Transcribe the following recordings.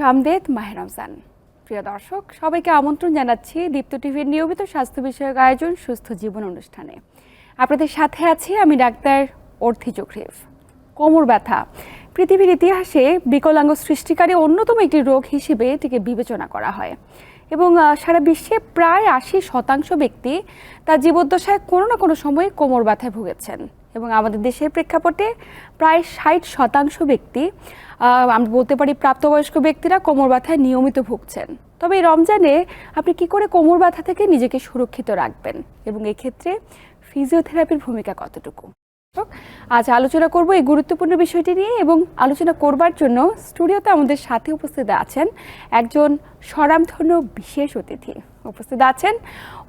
মাসে আমদেদ মাহের রমজান। প্রিয় দর্শক, সবাইকে আমন্ত্রণ জানাচ্ছি দীপ্ত টিভির নিয়মিত স্বাস্থ্য বিষয়ক আয়োজন, সুস্থ জীবন অনুষ্ঠানে। আপনাদের সাথে আছি আমি ডাক্তার অর্থি চক্রিফ। কোমর ব্যথা। পৃথিবীর ইতিহাসে বিকলাঙ্গ সৃষ্টিকারী অন্যতম একটি রোগ হিসেবে এটিকে বিবেচনা করা হয়। এবং সারা বিশ্বে প্রায় আশি শতাংশ ব্যক্তি তার জীবদ্দশায় কোনো না কোনো সময় কোমর ব্যথায় ভুগেছেন। এবং আমাদের দেশের প্রেক্ষাপটে প্রায় ষাট শতাংশ ব্যক্তি আমরা বলতে পারি প্রাপ্তবয়স্ক ব্যক্তিরা কোমর ব্যথায় নিয়মিত ভুগছেন। তবে এই রমজানে আপনি কি করে কোমর ব্যথা থেকে নিজেকে সুরক্ষিত রাখবেন? এবং এক্ষেত্রে ফিজিওথেরাপির ভূমিকা কতটুকু? আজ আলোচনা করব এই গুরুত্বপূর্ণ বিষয়টি নিয়ে এবং আলোচনা করবার জন্য স্টুডিওতে আমাদের সাথে উপস্থিত আছেন একজন স্বরামধন্য বিশেষ অতিথি। উপস্থিত আছেন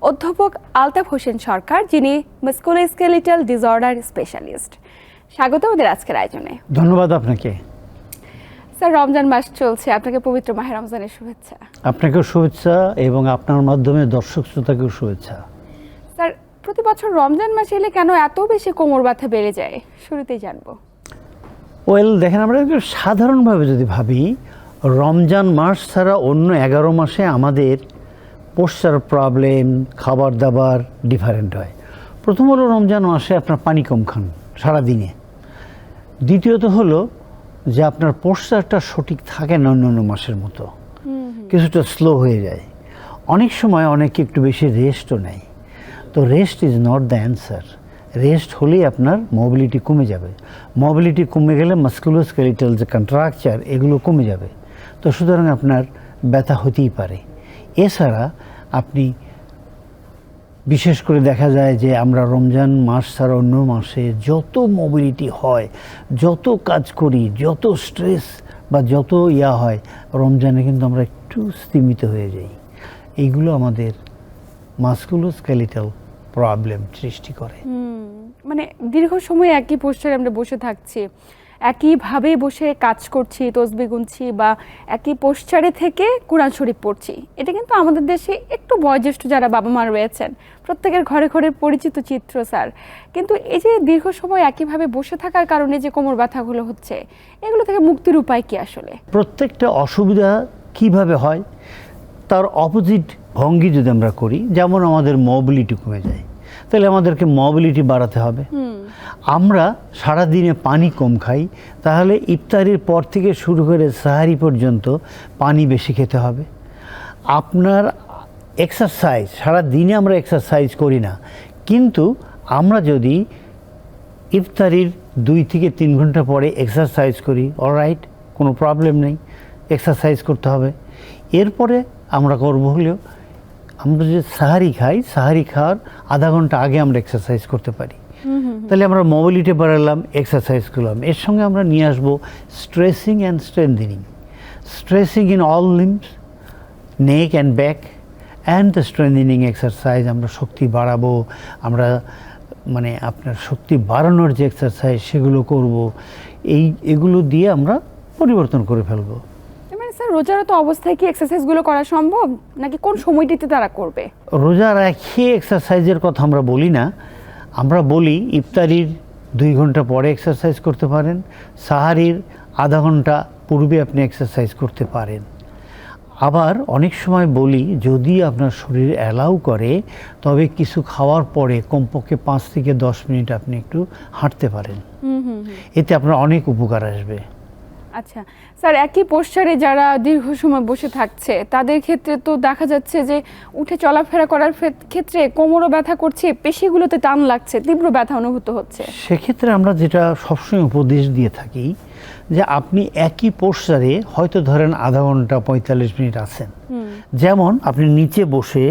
অধ্যাপক আলতাফ হোসেন সরকার যিনি মাস্কুলোস্কেলিটাল ডিসঅর্ডার স্পেশালিস্ট স্বাগত আমাদের আজকের আয়োজনে। ধন্যবাদ আপনাকে। স্যার রমজান মাস চলছে আপনাকে পবিত্র মাহে রমজানের শুভেচ্ছা। আপনাকেও শুভেচ্ছা এবং আপনার মাধ্যমে দর্শক শ্রোতাকেও শুভেচ্ছা। প্রতি বছর রমজান মাসে এলে কেন এত বেশি কোমর ব্যথা বেড়ে যায়? শুরুতেই জানব। ওয়েল দেখেন আমরা একটু সাধারণভাবে যদি ভাবি রমজান মাস ছাড়া অন্য এগারো মাসে আমাদের পোস্টার প্রবলেম খাবার দাবার ডিফারেন্ট হয়। প্রথম হলো রমজান মাসে আপনার পানি কম খান সারাদিনে। দ্বিতীয়ত হলো যে আপনার পোস্টারটা সঠিক থাকে না অন্য অন্য মাসের মতো। কিছুটা স্লো হয়ে যায়। অনেক সময় অনেকে একটু বেশি রেস্টও নেয়। তো rest is not the answer rest হলেই আপনার মোবিলিটি কমে যাবে। মোবিলিটি কমে গেলে মাস্কুলোস্কেলিটাল যে কন্ট্রাকচার এগুলো কমে যাবে। তো সুতরাং আপনার ব্যথা হতেই পারে। এছাড়া আপনি বিশেষ করে দেখা যায় যে আমরা রমজান মাস ছাড়া অন্য মাসে যত মোবিলিটি হয়, যত কাজ করি, যত স্ট্রেস বা যত ইয়া হয়, রমজানে কিন্তু আমরা একটু স্তীমিত হয়ে যাই। এইগুলো আমাদের মাস্কুলোস্কেলিটাল প্রবলেম সৃষ্টি করে। মানে দীর্ঘ সময় একই পোস্টারে আমরা বসে থাকছি একইভাবে বসে কাজ করছি তসবি গুনছি বা একই পোস্টারে থেকে কোরআন শরীফ পড়ছি। এটা কিন্তু আমাদের দেশে একটু বয়োজ্যেষ্ঠ যারা বাবা মা রয়েছেন প্রত্যেকের ঘরে ঘরে পরিচিত চিত্র স্যার। কিন্তু এই যে দীর্ঘ সময় একইভাবে বসে থাকার কারণে যে কোমর ব্যথাগুলো হচ্ছে এগুলো থেকে মুক্তির উপায় কি আসলে? প্রত্যেকটা অসুবিধা কীভাবে হয়? তার অপোজিট ভঙ্গি যদি আমরা করি যেমন আমাদের মোবিলিটি কমে যায় তাহলে আমাদেরকে মোবিলিটি বাড়াতে হবে। আমরা সারাদিনে পানি কম খাই তাহলে ইফতারির পর থেকে শুরু করে সাহারি পর্যন্ত পানি বেশি খেতে হবে। আপনার এক্সারসাইজ সারা দিনে আমরা এক্সারসাইজ করি না কিন্তু আমরা যদি ইফতারির দুই থেকে তিন ঘণ্টা পরে এক্সারসাইজ করি অলরাইট কোনো প্রবলেম নেই এক্সারসাইজ করতে হবে। এরপরে আমরা করব হলেও আমরা যে সাহারি খাই সাহারি খাওয়ার আধা ঘণ্টা আগে আমরা এক্সারসাইজ করতে পারি। তাহলে আমরা মোবিলিটি বাড়ালাম এক্সারসাইজ করলাম। এর সঙ্গে আমরা নিয়ে আসব stressing and strengthening stressing in all limbs neck and back and the strengthening exercise আমরা শক্তি বাড়াবো আমরা মানে আপনার শক্তি বাড়ানোর যে এক্সারসাইজ সেগুলো করব এই এগুলো দিয়ে আমরা পরিবর্তন করে ফেলব। রোজারত অবস্থায় কি এক্সারসাইজগুলো করা সম্ভব? নাকি কোন সময়টিতে তারা করবে? রোজা রেখে এক্সারসাইজের কথা আমরা বলি না। আমরা বলি ইফতারির দুই ঘণ্টা পরে এক্সারসাইজ করতে পারেন সাহারির আধা ঘণ্টা পূর্বে আপনি এক্সারসাইজ করতে পারেন। আবার অনেক সময় বলি যদি আপনার শরীর অ্যালাউ করে তবে কিছু খাওয়ার পরে কমপক্ষে পাঁচ থেকে দশ মিনিট আপনি একটু হাঁটতে পারেন। এতে আপনার অনেক উপকার আসবে। আচ্ছা স্যার একই পোস্টারে যারা দীর্ঘ সময় বসে থাকছে তাদের ক্ষেত্রে তো দেখা যাচ্ছে যে উঠে চলাফেরা করার ক্ষেত্রে কোমরও ব্যথা করছে পেশিগুলোতে টান লাগছে তীব্র ব্যথা অনুভূত হচ্ছে। সেক্ষেত্রে আমরা যেটা সবসময় উপদেশ দিয়ে থাকি যে আপনি একই পোস্টারে হয়তো ধরেন আধা ঘণ্টা পঁয়তাল্লিশ মিনিট আছেন। যেমন আপনি নিচে বসে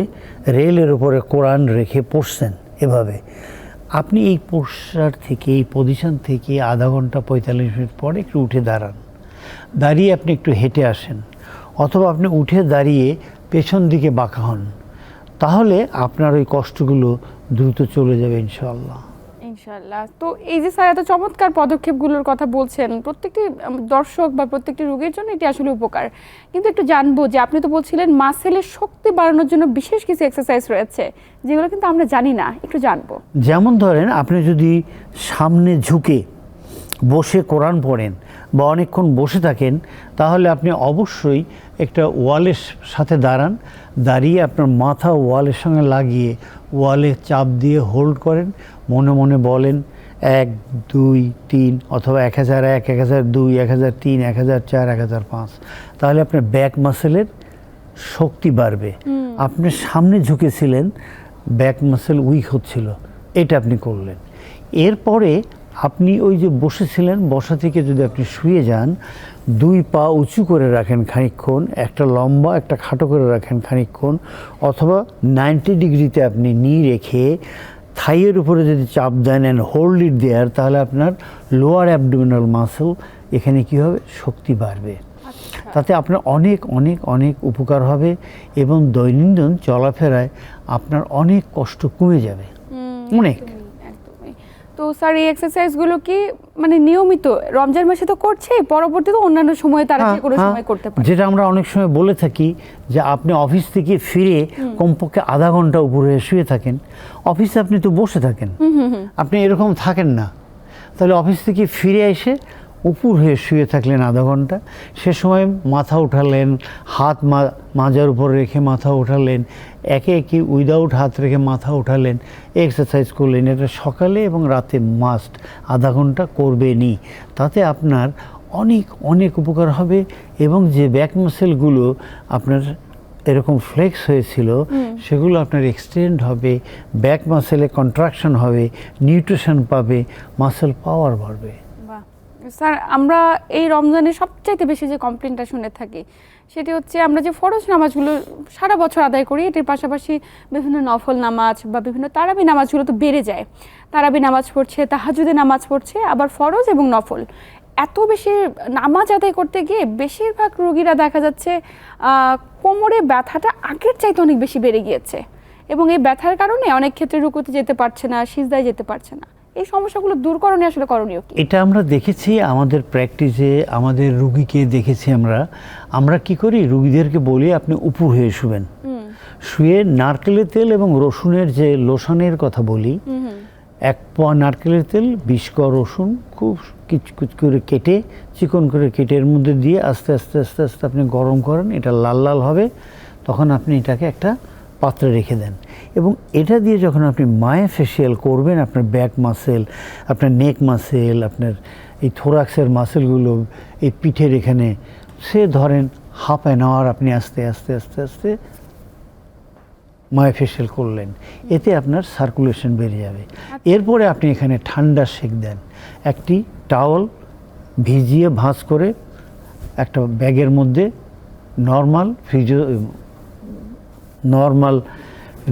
রেলের উপরে কোরআন রেখে পড়ছেন এভাবে। আপনি এই পোস্টার থেকে এই পজিশন থেকে আধা ঘণ্টা পঁয়তাল্লিশ মিনিট পরে একটু উঠে দাঁড়ান। দাঁড়িয়ে আপনি একটু হেঁটে আসেন অথবা আপনি উঠে দাঁড়িয়ে পেছন দিকে বাঁকা হন তাহলে আপনার ওই কষ্টগুলো দ্রুত চলে যাবে ইনশাআল্লাহ। ইনশাল্লাহ তো এই যে স্যার এত চমৎকার পদক্ষেপগুলোর কথা বলছেন প্রত্যেকটি দর্শক বা প্রত্যেকটি রোগীর জন্য এটি আসলে উপকার। কিন্তু একটু জানব যে আপনি তো বলছিলেন মাসেলের শক্তি বাড়ানোর জন্য বিশেষ কিছু এক্সারসাইজ রয়েছে যেগুলো কিন্তু আমরা জানি না। একটু জানব। যেমন ধরেন আপনি যদি সামনে ঝুঁকে বসে কোরআন পড়েন বা অনেকক্ষণ বসে থাকেন তাহলে আপনি অবশ্যই একটা ওয়ালের সাথে দাঁড়ান দাঁড়িয়ে আপনার মাথা ওয়ালের সঙ্গে লাগিয়ে ওয়ালে চাপ দিয়ে হোল্ড করেন মনে মনে বলেন এক দুই তিন অথবা এক হাজার এক এক হাজার দুই এক হাজার তিন এক হাজার চার এক হাজার পাঁচ। তাহলে আপনার ব্যাক মাসেলের শক্তি বাড়বে। আপনি সামনে ঝুঁকেছিলেন ব্যাক মাসেল উইক হচ্ছিল এটা আপনি করলেন। এরপরে আপনি ওই যে বসেছিলেন বসা থেকে যদি আপনি শুয়ে যান দুই পা উঁচু করে রাখেন খানিকক্ষণ একটা লম্বা একটা খাটো করে রাখেন খানিকক্ষণ অথবা নাইনটি ডিগ্রিতে আপনি নি রেখে থাইয়ের উপরে যদি চাপ দেন অ্যান্ড হোল্ড ইট দেয়ার তাহলে আপনার লোয়ার অ্যাবডোমিনাল মাসেল এখানে কী হবে? শক্তি বাড়বে। তাতে আপনার অনেক অনেক অনেক উপকার হবে এবং দৈনন্দিন চলাফেরায় আপনার অনেক কষ্ট কমে যাবে। অনেক। তো স্যার এই এক্সারসাইজগুলো কি মানে নিয়মিত রমজান মাসে তো করছে পরবর্তীতে অন্যান্য সময়ে তারা যে কোনো হ্যাঁ, সময় করতে পারে? যেটা আমরা অনেক সময় বলে থাকি যে আপনি অফিস থেকে ফিরে কমপক্ষে আধা ঘণ্টা উপরে শুয়ে থাকেন। অফিসে আপনি তো বসে থাকেন। আপনি এরকম থাকেন না। তাহলে অফিস থেকে ফিরে এসে উপর হয়ে শুয়ে থাকলেন আধা ঘণ্টা। সে সময় মাথা উঠালেন হাত মা- মাজার উপর রেখে মাথা উঠালেন একে একে উইদাউট হাত রেখে মাথা উঠালেন এক্সারসাইজ করলেন। এটা সকালে এবং রাতে মাস্ট আধা ঘণ্টা করবেনই। তাতে আপনার অনেক অনেক উপকার হবে এবং যে ব্যাক মাসেলগুলো আপনার এরকম ফ্লেক্স হয়েছিল সেগুলো আপনার এক্সটেন্ড হবে ব্যাক মাসেলে কন্ট্রাকশন হবে নিউট্রিশন পাবে মাসেল পাওয়ার বাড়বে। স্যার, আমরা এই রমজানে সবচাইতে বেশি যে কমপ্লেনটা শুনে থাকি, সেটি হচ্ছে আমরা যে ফরজ নামাজগুলো সারা বছর আদায় করি, এটির পাশাপাশি বিভিন্ন নফল নামাজ বা বিভিন্ন তারাবি নামাজগুলো তো বেড়ে যায়। তারাবি নামাজ পড়ছে তাহাজুদে নামাজ পড়ছে, আবার ফরজ এবং নফল। এত বেশি নামাজ আদায় করতে গিয়ে বেশিরভাগ রোগীরা দেখা যাচ্ছে কোমরে ব্যথাটা আগের চাইতে অনেক বেশি বেড়ে গিয়েছে। এবং এই ব্যথার কারণে অনেক ক্ষেত্রে রুকুতে যেতে পারছে না, সিজদায় যেতে পারছে না। এই সমস্যাগুলো দূরকরণে আসলে করণীয় কি? এটা আমরা দেখেছি আমাদের প্র্যাকটিসে আমাদের রুগীকে দেখেছি আমরা। আমরা কি করি? রুগীদেরকে বলি আপনি উপর হয়ে শুবেন। শুয়ে নারকেলের তেল এবং রসুনের যে লোশনের কথা বলি এক পোয়া নারকেলের তেল বিশ ক রসুন খুব কিচকুচ করে কেটে চিকন করে কেটে এর মধ্যে দিয়ে আস্তে আস্তে আস্তে আস্তে আপনি গরম করেন এটা লাল লাল হবে। তখন আপনি এটাকে একটা পাত্রে রেখে দেন। এবং এটা দিয়ে যখন আপনি মায়ে ফেসিয়াল করবেন আপনার ব্যাক মাসেল আপনার নেক মাসেল আপনার এই থোরাক্সের মাসেলগুলো এই পিঠের এখানে সে ধরেন হাফ অ্যান আওয়ার আপনি আস্তে আস্তে আস্তে আস্তে মায়োফেশিয়াল করলেন। এতে আপনার সার্কুলেশন বেড়ে যাবে। এরপরে আপনি এখানে ঠান্ডা সেক দেন। একটি টাওয়াল ভিজিয়ে ভাঁজ করে একটা ব্যাগের মধ্যে নর্মাল ফ্রিজ নর্মাল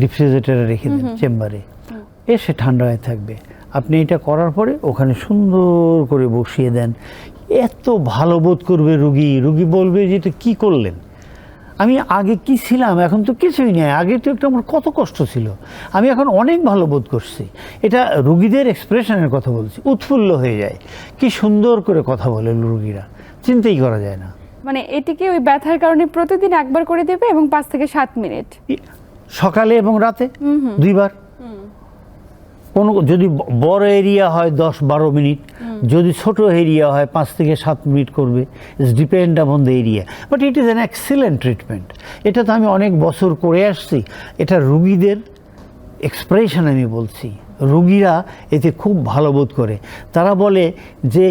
রেফ্রিজারেটারে রেখে দেন চেম্বারে। এসে ঠান্ডা হয়ে থাকবে। আপনি এটা করার পরে ওখানে সুন্দর করে বসিয়ে দেন। এত ভালো বোধ করবে রুগী। রুগী বলবে যে এটা কী করলেন? আমি আগে কি ছিলাম? এখন তো কিছুই নেই। আগে তো একটু আমার কত কষ্ট ছিল। আমি এখন অনেক ভালো বোধ করছি। এটা রুগীদের এক্সপ্রেশনের কথা বলছি। উৎফুল্ল হয়ে যায়। কি সুন্দর করে কথা বলে রুগীরা। চিন্তাই করা যায় না। মানে এটিকে ওই ব্যথার কারণে প্রতিদিন একবার করে দেবে এবং পাঁচ থেকে সাত মিনিট। সকালে এবং রাতে? দুইবার? কোনো যদি বড় এরিয়া হয় দশ বারো মিনিট যদি ছোট এরিয়া হয় পাঁচ থেকে সাত মিনিট করবে it's depend upon the area. But it is an excellent treatment. এটা তো আমি অনেক বছর করে আসছি। এটা রুগীদের এক্সপ্রেশন আমি বলছি। রুগীরা এতে খুব ভালো বোধ করে। তারা বলে যে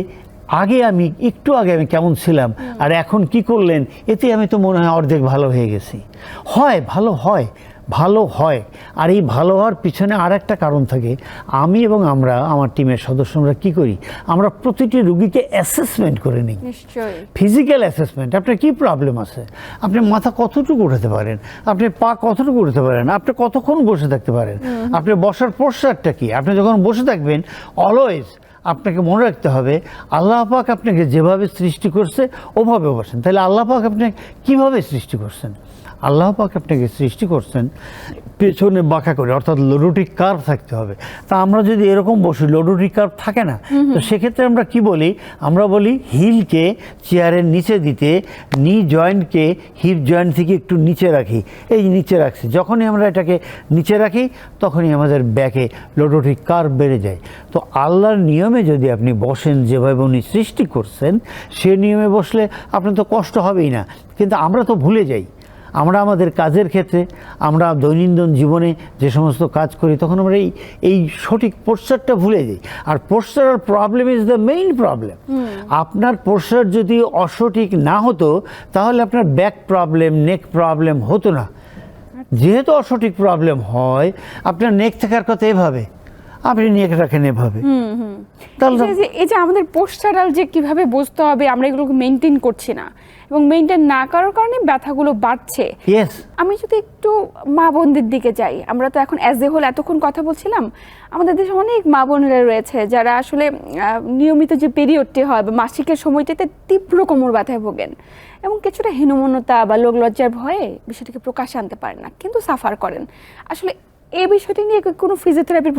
আগে আমি একটু আগে আমি কেমন ছিলাম আর এখন কি করলেন এতে আমি তো মনে হয় অর্ধেক ভালো হয়ে গেছি। হয় ভালো হয় ভালো হয় আর এই ভালো হওয়ার পিছনে আর একটা কারণ থাকে আমি এবং আমরা আমার টিমের সদস্যরা কি করি আমরা প্রতিটি রুগীকে অ্যাসেসমেন্ট করে নিই। ফিজিক্যাল অ্যাসেসমেন্ট আপনার কী প্রবলেম আছে? আপনি মাথা কতটুকু উঠাতে পারেন? আপনি পা কতটুকু উঠাতে পারেন? আপনি কতক্ষণ বসে থাকতে পারেন? আপনি বসার পোস্টারটা কি? আপনি যখন বসে থাকবেন অলওয়েজ আপনাকে মনে রাখতে হবে, আল্লাহ পাক আপনাকে যেভাবে সৃষ্টি করছে, ওভাবে বসেন। তাহলে আল্লাহ পাক আপনাকে কীভাবে সৃষ্টি করছেন? আল্লাহ পাক আপনাকে সৃষ্টি করছেন পেছনে বাঁকা করে অর্থাৎ লোডোটিক কার্ভ থাকতে হবে। তা আমরা যদি এরকম বসি লোডোটিক কার্ভ থাকে না তো সেক্ষেত্রে আমরা কি বলি? আমরা বলি হিলকে চেয়ারের নিচে দিতে নি জয়েন্টকে হিপ জয়েন্ট থেকে একটু নিচে রাখি। এই নিচে রাখছি যখনই আমরা এটাকে নিচে রাখি তখনই আমাদের ব্যাকে লোডোটিক কার্ভ বেড়ে যায়। তো আল্লাহর নিয়মে যদি আপনি বসেন যেভাবে উনি সৃষ্টি করছেন সে নিয়মে বসলে আপনার তো কষ্ট হবেই না। কিন্তু আমরা তো ভুলে যাই। আমরা আমাদের কাজের ক্ষেত্রে আমরা দৈনন্দিন জীবনে যে সমস্ত কাজ করি তখন আমরা এই এই সঠিক পোস্টারটা ভুলে যাই। আর posture problem is the main problem আপনার পোস্টার যদি অসঠিক না হতো তাহলে আপনার ব্যাক প্রবলেম নেক প্রবলেম হতো না। যেহেতু অসঠিক প্রবলেম হয় আপনার নেক থাকার কথা এভাবে আপনি নেক রাখেন এভাবে। তাহলে এই যে- আমাদের পোস্টারাল যে কীভাবে বসতে হবে আমরা এগুলোকে মেনটেন করছি না। এবং মেনটেন না করার কারণে ব্যথাগুলো বাড়ছে। আমি যদি একটু মা বোনদের দিকে যাই আমরা তো এখন অ্যাজ এ হোল এতক্ষণ কথা বলছিলাম আমাদের দেশে অনেক মা বোনেরা রয়েছে যারা আসলে নিয়মিত যে পিরিয়ডটি হয় বা মাসিকের সময়টিতে তীব্র কোমর ব্যথায় ভোগেন এবং কিছুটা হীনমন্যতা বা লোক লজ্জার ভয়ে বিষয়টিকে প্রকাশ আনতে পারে না কিন্তু সাফার করেন। আসলে এই বিষয়টি নিয়ে কোনো ফিজিওথেরাপির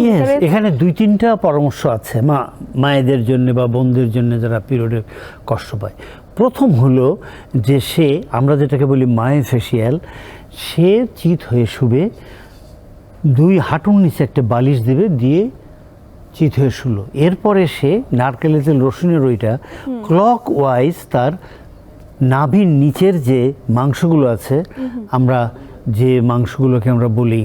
এখানে দুই তিনটা পরামর্শ আছে মা মায়েদের জন্য বা বোনদের জন্য যারা পিরিয়ডের কষ্ট পায়। প্রথম হলো যে সে আমরা যেটাকে বলি মায়ে ফেসিয়াল সে চিত হয়ে শুবে দুই হাঁটুর নিচে একটা বালিশ দেবে দিয়ে চিত হয়ে শুলো। এরপরে সে নারকেলের তেল রসুনের ওইটা ক্লক ওয়াইজ তার নাভির নিচের যে মাংসগুলো আছে আমরা যে মাংসগুলোকে আমরা বলি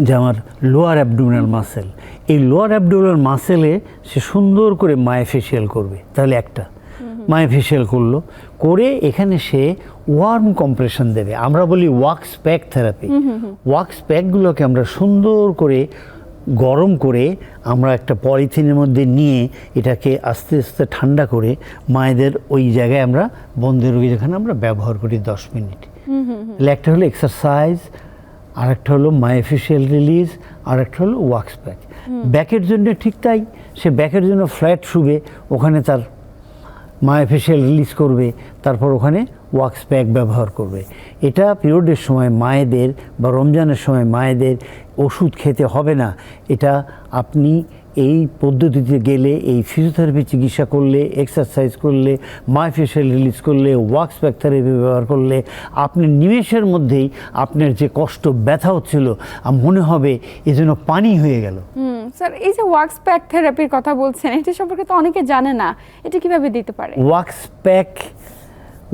যে আমার লোয়ার অ্যাবডোমিনাল মাসেল এই লোয়ার অ্যাবডোমিনাল মাসেলে সে সুন্দর করে মায়ে ফেসিয়াল করবে। তাহলে একটা। মায়ে ফেসিয়াল করল করে এখানে সে ওয়ার্ম কম্প্রেশন দেবে। আমরা বলি ওয়াক্স প্যাক থেরাপি ওয়াক্স প্যাকগুলোকে আমরা সুন্দর করে গরম করে আমরা একটা পলিথিনের মধ্যে নিয়ে এটাকে আস্তে আস্তে ঠান্ডা করে মায়েদের ওই জায়গায় আমরা বন্ধের রোগী যেখানে আমরা ব্যবহার করি দশ মিনিট। তাহলে একটা হলো এক্সারসাইজ আর একটা হলো মাইফিশিয়াল রিলিজ আর একটা হলো ওয়াক্স ব্যাক ব্যাকের জন্য ঠিক তাই। সে ব্যাকের জন্য ফ্ল্যাট শুবে ওখানে তার মায়োফেশিয়াল রিলিজ করবে, তারপর ওখানে ওয়াক্স প্যাক ব্যবহার করবে। এটা পিরিয়ডের সময় মায়েদের বা রমজানের সময় মায়েদের ওষুধ খেতে হবে না। এটা আপনি এই পদ্ধতিতে গেলে, এই ফিজিওথেরাপি চিকিৎসা করলে এক্সারসাইজ করলে মায়োফেশিয়াল রিলিজ করলে ওয়াক্স প্যাক থেরাপি ব্যবহার করলে, আপনি নিমেষের মধ্যেই আপনার যে কষ্ট, ব্যথা হচ্ছিল মনে হবে এ যেন পানি হয়ে গেল। স্যার এই যে ওয়াক্স প্যাক থেরাপির কথা বলছেন এটা সম্পর্কে তো অনেকে জানে না। এটা কীভাবে দিতে পারে? ওয়াক্স প্যাক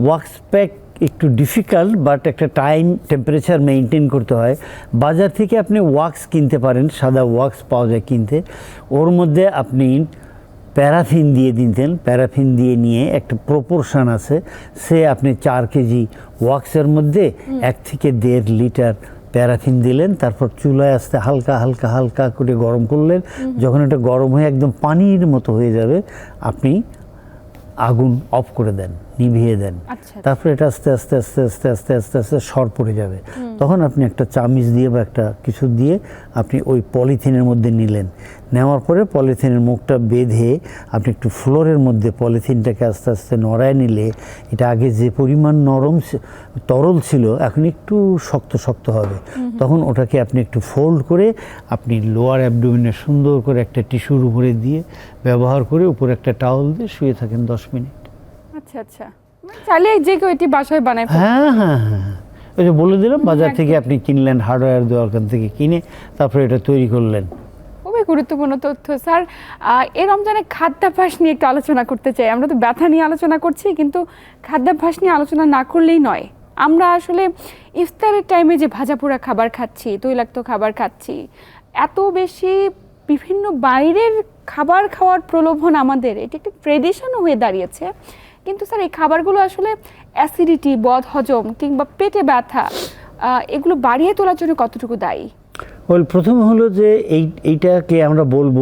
ওয়াক্স প্যাক একটু ডিফিকাল্ট বাট একটা টাইম টেম্পারেচার মেনটেন করতে হয়। বাজার থেকে আপনি ওয়াক্স কিনতে পারেন সাদা ওয়াক্স পাওয়া যায় কিনতে। ওর মধ্যে আপনি প্যারাফিন দিয়ে দিতেন। প্যারাফিন দিয়ে নিয়ে একটা প্রপোর্শন আছে। সে আপনি চার কেজি ওয়াক্সের মধ্যে এক থেকে দেড় লিটার প্যারাফিন দিলেন তারপর চুলায় আস্তে হালকা হালকা হালকা করে গরম করলেন। যখন এটা গরম হয়ে একদম পানির মতো হয়ে যাবে আপনি আগুন অফ করে দেন। নিভিয়ে দেন। আচ্ছা। তারপরে এটা আস্তে আস্তে আস্তে আস্তে আস্তে আস্তে আস্তে সর পড়ে যাবে। তখন আপনি একটা চামিচ দিয়ে বা একটা কিছু দিয়ে আপনি ওই পলিথিনের মধ্যে নিলেন। নেওয়ার পরে পলিথিনের মুখটা বেঁধে আপনি একটু ফ্লোরের মধ্যে পলিথিনটাকে আস্তে আস্তে নড়ায় নিলে এটা আগে যে পরিমাণ নরম তরল ছিল এখন একটু শক্ত শক্ত হবে। তখন ওটাকে আপনি একটু ফোল্ড করে আপনি লোয়ার অ্যাবডোমিনে সুন্দর করে একটা টিস্যুর উপরে দিয়ে ব্যবহার করে উপরে একটা টাওয়াল দিয়ে শুয়ে থাকেন দশ মিনিট। আচ্ছা আচ্ছা। মানে চাইলে যে কেউ এটি বাসায় বানায় হ্যাঁ হ্যাঁ হ্যাঁ হ্যাঁ। ওই যে বলে দিলাম বাজার থেকে আপনি কিনলেন হার্ডওয়্যার দোকান থেকে কিনে তারপরে এটা তৈরি করলেন। খুবই গুরুত্বপূর্ণ তথ্য স্যার। এই রমজানে খাদ্যাভ্যাস নিয়ে একটু আলোচনা করতে চাই। আমরা তো ব্যথা নিয়ে আলোচনা করছি কিন্তু খাদ্যাভ্যাস নিয়ে আলোচনা না করলেই নয়। আমরা আসলে ইফতারের টাইমে যে ভাজা পোড়া খাবার খাচ্ছি তৈলাক্ত খাবার খাচ্ছি এত বেশি বিভিন্ন বাইরের খাবার খাওয়ার প্রলোভন আমাদের এটি একটি ট্রেডিশনও হয়ে দাঁড়িয়েছে। কিন্তু স্যার এই খাবারগুলো আসলে অ্যাসিডিটি বদ হজম কিংবা পেটে ব্যথা এগুলো বাড়িয়ে তোলার জন্য কতটুকু দায়ী? ওয়েল প্রথম হলো যে এই এইটাকে আমরা বলব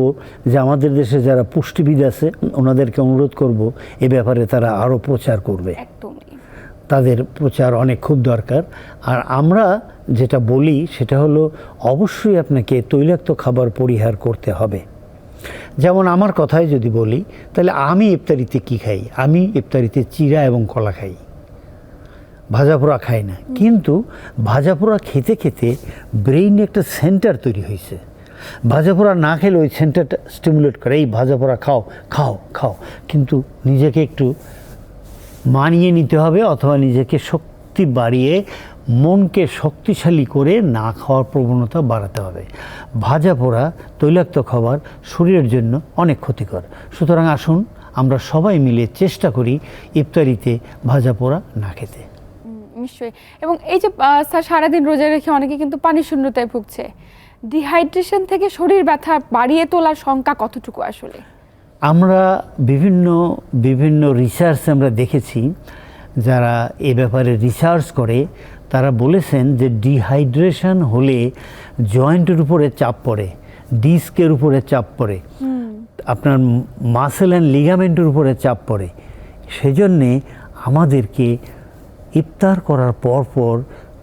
যে আমাদের দেশে যারা পুষ্টিবিদ আছে ওনাদেরকে অনুরোধ করব এ ব্যাপারে তারা আরও প্রচার করবে। একদমই। তাদের প্রচার অনেক খুব দরকার। আর আমরা যেটা বলি সেটা হলো অবশ্যই আপনাকে তৈলাক্ত খাবার পরিহার করতে হবে। যেমন আমার কথায় যদি বলি তাহলে আমি ইফতারিতে কি খাই? আমি ইফতারিতে চিরা এবং কলা খাই। ভাজা পোড়া খাই না। কিন্তু ভাজা পোড়া খেতে খেতে ব্রেইনে একটা সেন্টার তৈরি হয়েছে। ভাজা পোড়া না খেলে ওই সেন্টারটা স্টিমুলেট করে এই ভাজা পোড়া খাও খাও খাও। কিন্তু নিজেকে একটু মানিয়ে নিতে হবে অথবা নিজেকে শক্তি বাড়িয়ে মনকে শক্তিশালী করে না খাওয়ার প্রবণতা বাড়াতে হবে। ভাজা পোড়া তৈলাক্ত খাবার শরীরের জন্য অনেক ক্ষতিকর। সুতরাং আসুন আমরা সবাই মিলে চেষ্টা করি ইফতারিতে ভাজা পোড়া না খেতে। নিশ্চয়ই। এবং এই যে সারাদিন রোজা রেখে অনেকে কিন্তু পানি শূন্যতায় ভুগছে। ডিহাইড্রেশন থেকে শরীর ব্যথা বাড়িয়ে তোলার সংখ্যা কতটুকু আসলে? আমরা বিভিন্ন বিভিন্ন রিসার্চ আমরা দেখেছি যারা এ ব্যাপারে রিসার্চ করে তারা বলেছেন যে ডিহাইড্রেশন হলে জয়েন্টের উপরে চাপ পড়ে ডিস্কের উপরে চাপ পড়ে আপনার মাসেল অ্যান্ড লিগামেন্টের উপরে চাপ পড়ে। সেজন্যে আমাদেরকে ইফতার করার পর পর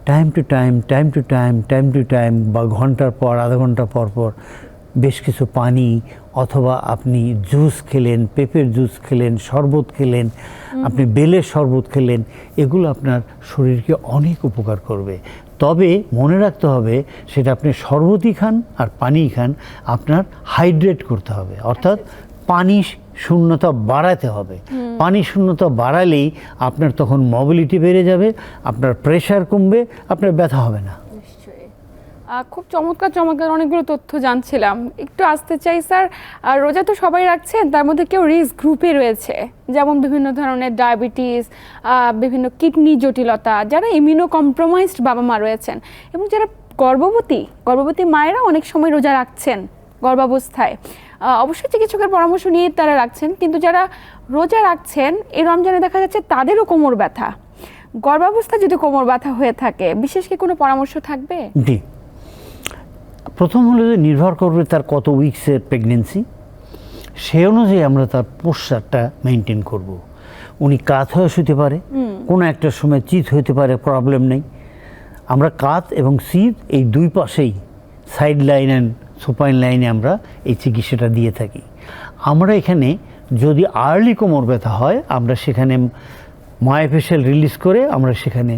time to time time to time time to time বা ঘণ্টার পর আধা ঘণ্টা পর পর বেশ কিছু পানি অথবা আপনি জুস খেলেন পেঁপের জুস খেলেন শরবত খেলেন আপনি বেলের শরবত খেলেন এগুলো আপনার শরীরকে অনেক উপকার করবে। তবে মনে রাখতে হবে সেটা আপনি শরবতই খান আর পানিই খান আপনার হাইড্রেট করতে হবে। অর্থাৎ পানি শূন্যতা বাড়াতে হবে। পানি শূন্যতা বাড়ালেই আপনার তখন মোবিলিটি বেড়ে যাবে আপনার প্রেশার কমবে আপনার ব্যথা হবে না। খুব চমৎকার চমৎকার অনেকগুলো তথ্য জানছিলাম। একটু আসতে চাই, স্যার। আর রোজা তো সবাই রাখছেন তার মধ্যে কেউ রিস্ক গ্রুপে রয়েছে, যেমন বিভিন্ন ধরনের ডায়াবেটিস বিভিন্ন কিডনি জটিলতা, যারা ইমিউনো কম্প্রোমাইজড বাবা মা রয়েছেন এবং যারা গর্ভবতী গর্ভবতী মায়েরা অনেক সময় রোজা রাখছেন গর্ভাবস্থায়। অবশ্যই চিকিৎসকের পরামর্শ নিয়ে তারা রাখছেন, কিন্তু যারা রোজা রাখছেন, এই রমজানে দেখা যাচ্ছে তাদেরও কোমর ব্যথা। গর্ভাবস্থা যদি কোমর ব্যথা হয়ে থাকে, বিশেষ কি কোনো পরামর্শ থাকবে? প্রথম হলো যে নির্ভর করবে তার কত উইকসের প্রেগনেন্সি সে অনুযায়ী আমরা তার পোস্টারটা মেনটেন করব। উনি কাত হয়ে শুতে পারে। কোনো একটা সময় চিত হতে পারে প্রবলেম নেই। আমরা কাত এবং শীত এই দুই পাশেই সাইড লাইন অ্যান্ড সুপাইন লাইনে আমরা এই চিকিৎসাটা দিয়ে থাকি। আমরা এখানে যদি আর্লি কোমর ব্যথা হয় আমরা সেখানে মায়োফেশিয়াল রিলিজ করে আমরা সেখানে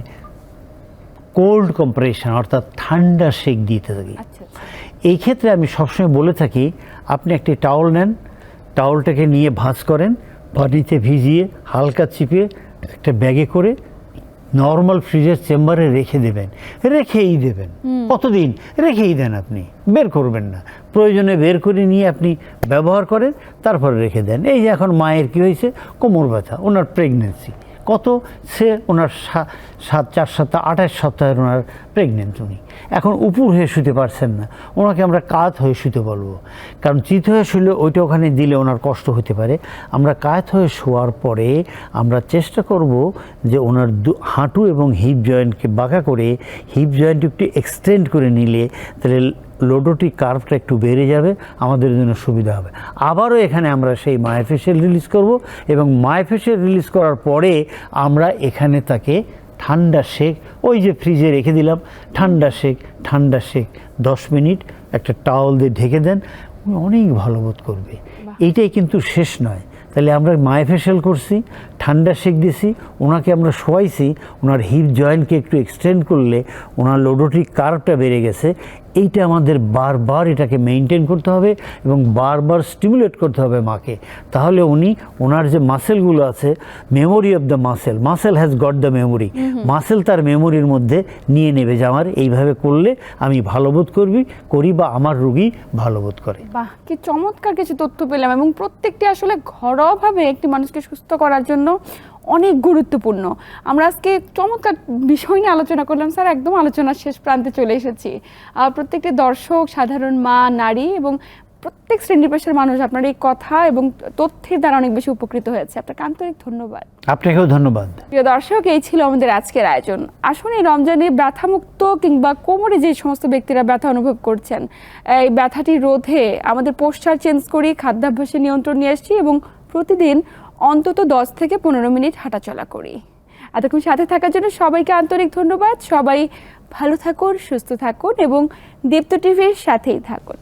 কোল্ড কম্প্রেশন অর্থাৎ ঠান্ডা শেক দিতে থাকি। আচ্ছা আচ্ছা। এই ক্ষেত্রে আমি সবসময় বলে থাকি আপনি একটি টাওয়াল নেন টাওয়ালটাকে নিয়ে ভাঁজ করেন পানিতে ভিজিয়ে হালকা চিপিয়ে একটা ব্যাগে করে নর্মাল ফ্রিজের চেম্বারে রেখে দেবেন। রেখেই দেবেন। কতদিন? রেখেই দেন আপনি। বের করবেন না। প্রয়োজনে বের করে নিয়ে আপনি ব্যবহার করেন তারপরে রেখে দেন। এই যে এখন মায়ের কী হয়েছে? কোমর ব্যথা ওনার প্রেগনেন্সি কত? সে ওনার সাত, চার সপ্তাহ, আঠাশ সপ্তাহের ওনার প্রেগনেন্ট উনি। এখন উপর হয়ে শুতে পারছেন না। ওনাকে আমরা কাত হয়ে শুতে বলব। কারণ চিত হয়ে শুলে ওইটা ওখানে দিলে ওনার কষ্ট হতে পারে। আমরা কাত হয়ে শোয়ার পরে আমরা চেষ্টা করব যে ওনার হাঁটু এবং হিপ জয়েন্টকে বাঁকা করে হিপ জয়েন্ট একটু এক্সটেন্ড করে নিলে, তাহলে লোডোটি কার্ভটা একটু বেড়ে যাবে আমাদের জন্য সুবিধা হবে। আবারও এখানে আমরা সেই মায়োফেশিয়াল রিলিজ করব এবং মায়োফেশিয়াল রিলিজ করার পরে আমরা এখানে তাকে ঠান্ডা শেক ওই যে ফ্রিজে রেখে দিলাম ঠান্ডা শেক ঠান্ডা শেক দশ মিনিট একটা টাওয়াল দিয়ে ঢেকে দেন অনেক ভালো বোধ করবে। এইটাই কিন্তু শেষ নয়। তাহলে আমরা মায়োফেশিয়াল করছি ঠান্ডা শেক দিছি ওনাকে আমরা শোয়াইছি ওনার হিপ জয়েন্টকে একটু এক্সটেন্ড করলে ওনার লোডোটিক কার্ভটা বেড়ে গেছে। এইটা আমাদের বারবার এটাকে মেনটেন করতে হবে এবং বারবার স্টিমুলেট করতে হবে মাকে। তাহলে উনি ওনার যে মাসেলগুলো আছে memory of the muscle muscle has got the memory muscle তার মেমোরির মধ্যে নিয়ে নেবে যে আমার এইভাবে করলে আমি ভালো বোধ করবি করি বা আমার রুগী ভালো বোধ করে। বাহ কি চমৎকার কিছু তথ্য পেলাম এবং প্রত্যেকটি আসলে ঘরোয়াভাবে একটি মানুষকে সুস্থ করার জন্য অনেক গুরুত্বপূর্ণ। আমরা আজকে চমৎকার বিষয় নিয়ে আলোচনা করলাম। স্যার একদম আলোচনার শেষ প্রান্তে চলে এসেছি। আর প্রত্যেকটি দর্শক সাধারণ মা নারী এবং প্রত্যেক শ্রেণির পেশার মানুষ আপনার এই কথা এবং তথ্যের দ্বারা অনেক বেশি উপকৃত হয়েছে। আপনাকে আন্তরিক ধন্যবাদ। আপনাকেও ধন্যবাদ। প্রিয় দর্শক এই ছিল আমাদের আজকের আয়োজন। আসুন এই রমজানে ব্যথামুক্ত কিংবা কোমরে যে সমস্ত ব্যক্তিরা ব্যথা অনুভব করছেন এই ব্যথাটি রোধে আমাদের পোস্টার চেঞ্জ করি খাদ্যাভ্যাসে নিয়ন্ত্রণ নিয়ে আসছি এবং প্রতিদিন অন্তত দশ থেকে পনেরো মিনিট হাঁটাচলা করি। এতক্ষণ সাথে থাকার জন্য সবাইকে আন্তরিক ধন্যবাদ। সবাই ভালো থাকুন, সুস্থ থাকুন এবং দীপ্ত টিভির সাথেই থাকুন।